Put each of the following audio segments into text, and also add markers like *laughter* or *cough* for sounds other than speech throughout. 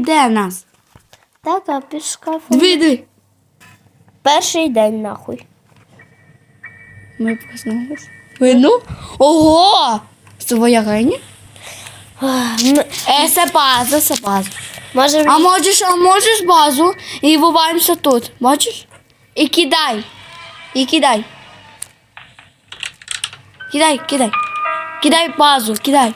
йде нас. Так, а. Диви, диви. Перший день нахуй. Ми проснулись. Видно? Ого! Своя? Е, це база, це база. Може, А можеш, а можеш базу і буваємося тут. Бачиш? І кидай. І кидай. Кидай, кидай. Кидай базу, кидай.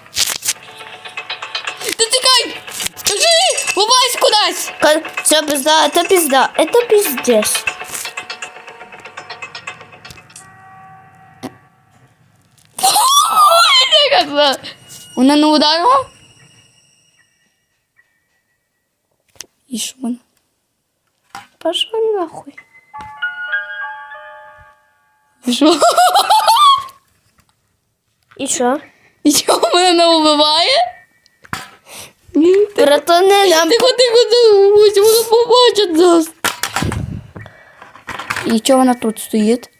Кажи! Бувайся кудись! Ка- Все, пизда, это пизда, это пиздец. Ой, не казала. Вона не ударила? І що вона? Пошел нахуй. І що? І що? І чого мене не вбиває? Братони нам Тихо, тихо, тихо, ось вона побачить нас. І чого вона тут стоїть?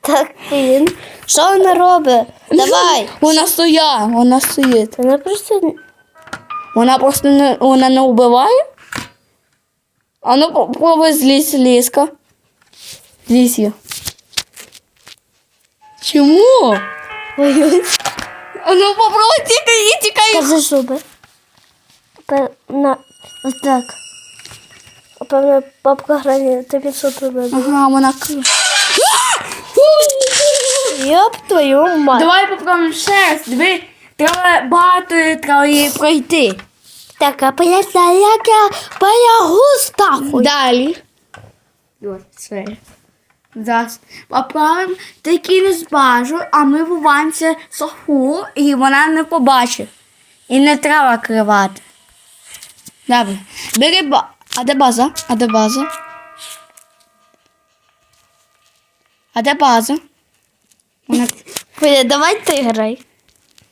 так, блін. Що вона робить? Давай. Вона стоя, вона стоїть. Вона просто Вона просто не, вона не вбиває? А ну попробуй злізь ліска. Злізь її. Чому? Ой, А ну попробуй тікай і тікай. Кажи зуби. Пе- На... Так. Певно, бабка грає тобі супер буде. Ага, вона *gasps* Йоп твою мать. Давай попробуємо ще раз. Диви, треба багато треба її пройти. Така поясна, як я хуй. Далі. Ось це. Зараз поправимо, ти кинеш бажу, а ми виваємося соху, і вона не побачить. І не треба кривати. Добре. Бери ба. А де база? А де база? А де база? Вона... Давай ти грай.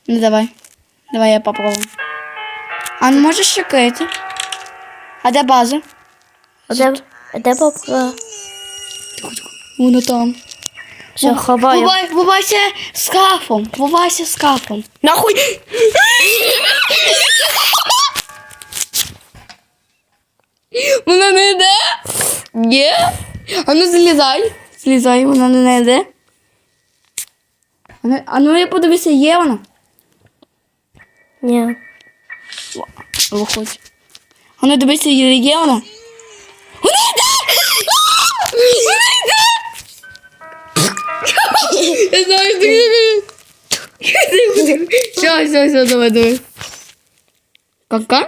Ну давай. Давай я попробую. А ну можеш ще крити? А де база? А де, а де бабка? Воно там. Все, ховаю. Бувай, бувайся скафом. Бувайся скафом. Нахуй! Вона не йде? Ні. А ну злізай. Злізай, вона не йде. А ну, ну я подивися, є вона? Ні. Виходь. А ну дивися, є вона? Вона йде! Вона йде! Я знаю, ти Все, все, все, давай, давай. Какан?